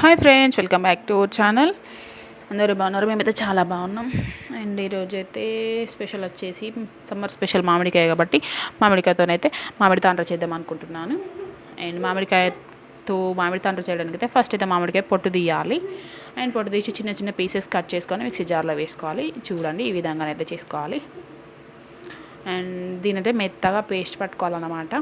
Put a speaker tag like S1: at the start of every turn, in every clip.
S1: Hi friends welcome back to our channel. అందరూ బాగున్నారు? మేమైతే చాలా బాగున్నాం. అండ్ ఈరోజు అయితే స్పెషల్ వచ్చేసి సమ్మర్ స్పెషల్ మామిడికాయ కాబట్టి మామిడికాయతోనైతే మామిడి తాండ్ర చేద్దాం అనుకుంటున్నాను. అండ్ మామిడికాయతో మామిడి తాండ్ర చేయడానికి అయితే ఫస్ట్ అయితే మామిడికాయ పొట్టు తీయాలి. అండ్ పొట్టు తీసి చిన్న చిన్న పీసెస్ కట్ చేసుకొని మిక్సీ జార్లో వేసుకోవాలి. చూడండి ఈ విధంగానైతే చేసుకోవాలి. అండ్ దీనైతే మెత్తగా పేస్ట్ పట్టుకోవాలన్నమాట.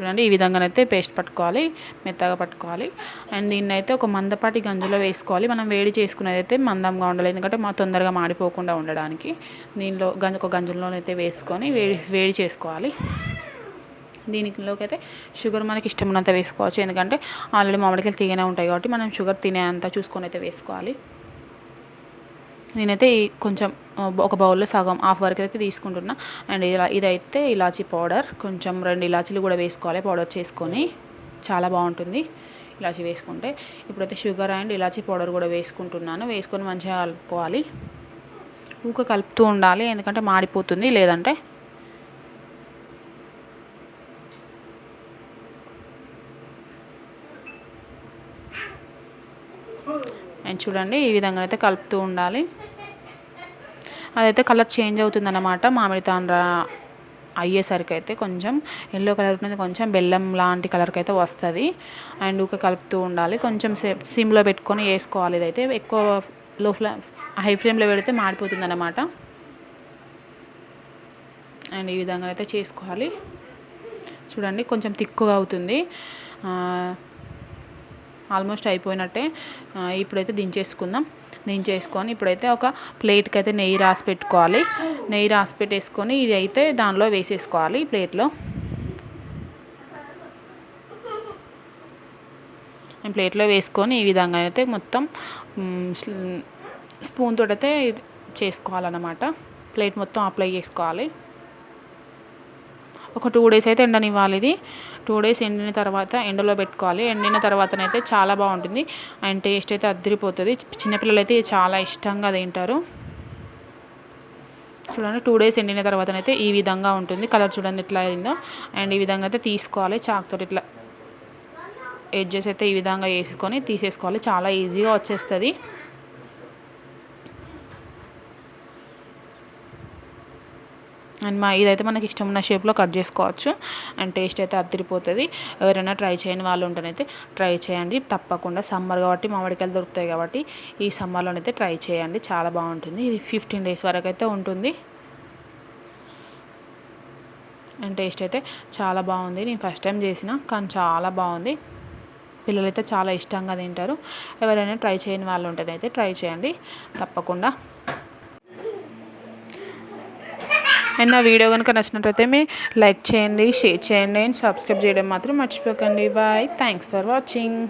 S1: చూడండి ఈ విధంగానైతే పేస్ట్ పట్టుకోవాలి మెత్తగా పట్టుకోవాలి. అండ్ దీన్ని అయితే ఒక మందపాటి గంజులో వేసుకోవాలి. మనం వేడి చేసుకునేది అయితే మందంగా ఉండాలి ఎందుకంటే మా తొందరగా మాడిపోకుండా ఉండడానికి. దీనిలో గంజ ఒక గంజులోనైతే వేసుకొని వేడి వేడి చేసుకోవాలి. దీనిలోకి అయితే షుగర్ మనకి ఇష్టం ఉన్నంత వేసుకోవచ్చు ఎందుకంటే ఆల్రెడీ మామిడికాయలు తీగనే ఉంటాయి కాబట్టి మనం షుగర్ తినే అంత చూసుకొని అయితే వేసుకోవాలి. నేనైతే కొంచెం ఒక బౌల్లో సగం హాఫ్ వరకు అయితే తీసుకుంటున్నా. అండ్ ఇలా ఇదైతే ఇలాచీ పౌడర్. కొంచెం రెండు ఇలాచీలు కూడా వేసుకోవాలి పౌడర్ చేసుకొని. చాలా బాగుంటుంది ఇలాచీ వేసుకుంటే. ఇప్పుడైతే షుగర్ అండ్ ఇలాచీ పౌడర్ కూడా వేసుకుంటున్నాను. వేసుకొని మంచిగా కలుపుకోవాలి. ఊక కలుపుతూ ఉండాలి ఎందుకంటే మాడిపోతుంది లేదంటే అండ్ చూడండి ఈ విధంగా అయితే కలుపుతూ ఉండాలి. అదైతే కలర్ చేంజ్ అవుతుందన్నమాట. మామిడి తాండ్ర అయ్యేసరికి అయితే కొంచెం ఎల్లో కలర్ ఉన్నది కొంచెం బెల్లం లాంటి కలర్కి అయితే వస్తుంది. అండ్ ఊక కలుపుతూ ఉండాలి. కొంచెం సేపు సిమ్లో పెట్టుకొని వేసుకోవాలి ఇదైతే. ఎక్కువ లో ఫ్లేమ్ హై ఫ్లేమ్లో పెడితే మాడిపోతుంది అన్నమాట అండ్ ఈ విధంగా అయితే చేసుకోవాలి. చూడండి కొంచెం తిక్కుగా అవుతుంది. ఆల్మోస్ట్ అయిపోయినట్టే. ఇప్పుడైతే దించేసుకుందాం. దించేసుకొని ఇప్పుడైతే ఒక ప్లేట్కి అయితే నెయ్యి రాసి పెట్టుకోవాలి. నెయ్యి రాసి పెట్టేసుకొని ఇది అయితే దానిలో వేసేసుకోవాలి ప్లేట్లో. ప్లేట్లో వేసుకొని ఈ విధంగా అయితే మొత్తం స్పూన్ తోటైతే చేసుకోవాలన్నమాట. ప్లేట్ మొత్తం అప్లై చేసుకోవాలి. ఒక టూ డేస్ అయితే ఎండనివ్వాలి ఇది. టూ డేస్ ఎండిన తర్వాత ఎండలో పెట్టుకోవాలి. ఎండిన తర్వాతనైతే చాలా బాగుంటుంది. అండ్ టేస్ట్ అయితే అద్దరిపోతుంది చిన్నపిల్లలు అయితే చాలా ఇష్టంగా తింటారు. చూడండి టూ డేస్ ఎండిన తర్వాతనైతే ఈ విధంగా ఉంటుంది. కలర్ చూడండి ఎట్లా అయిందో. అండ్ ఈ విధంగా అయితే తీసుకోవాలి. చాక్తో ఇట్లా ఎడ్జెస్ అయితే ఈ విధంగా వేసుకొని తీసేసుకోవాలి. చాలా ఈజీగా వచ్చేస్తుంది. అండ్ మా ఇదైతే మనకి ఇష్టం ఉన్న షేప్లో కట్ చేసుకోవచ్చు. అండ్ టేస్ట్ అయితే అద్దరిపోతుంది ఎవరైనా ట్రై చేయని వాళ్ళు ఉంటేనైతే ట్రై చేయండి. తప్పకుండా సమ్మర్ కాబట్టి మామిడికాయలు దొరుకుతాయి కాబట్టి ఈ సమ్మర్లోనైతే ట్రై చేయండి. చాలా బాగుంటుంది. ఇది ఫిఫ్టీన్ డేస్ వరకు అయితే ఉంటుంది. అండ్ టేస్ట్ అయితే చాలా బాగుంది. నేను ఫస్ట్ టైం చేసిన కానీ చాలా బాగుంది. పిల్లలైతే చాలా ఇష్టంగా తింటారు. ఎవరైనా ట్రై చేయని వాళ్ళు ఉంటేనైతే ట్రై చేయండి. తప్పకుండా అండ్ నా వీడియో కనుక నచ్చినట్లయితే మీ లైక్ చేయండి షేర్ చేయండి అండ్ సబ్స్క్రైబ్ చేయడం మాత్రం మర్చిపోకండి. బాయ్. Thanks for watching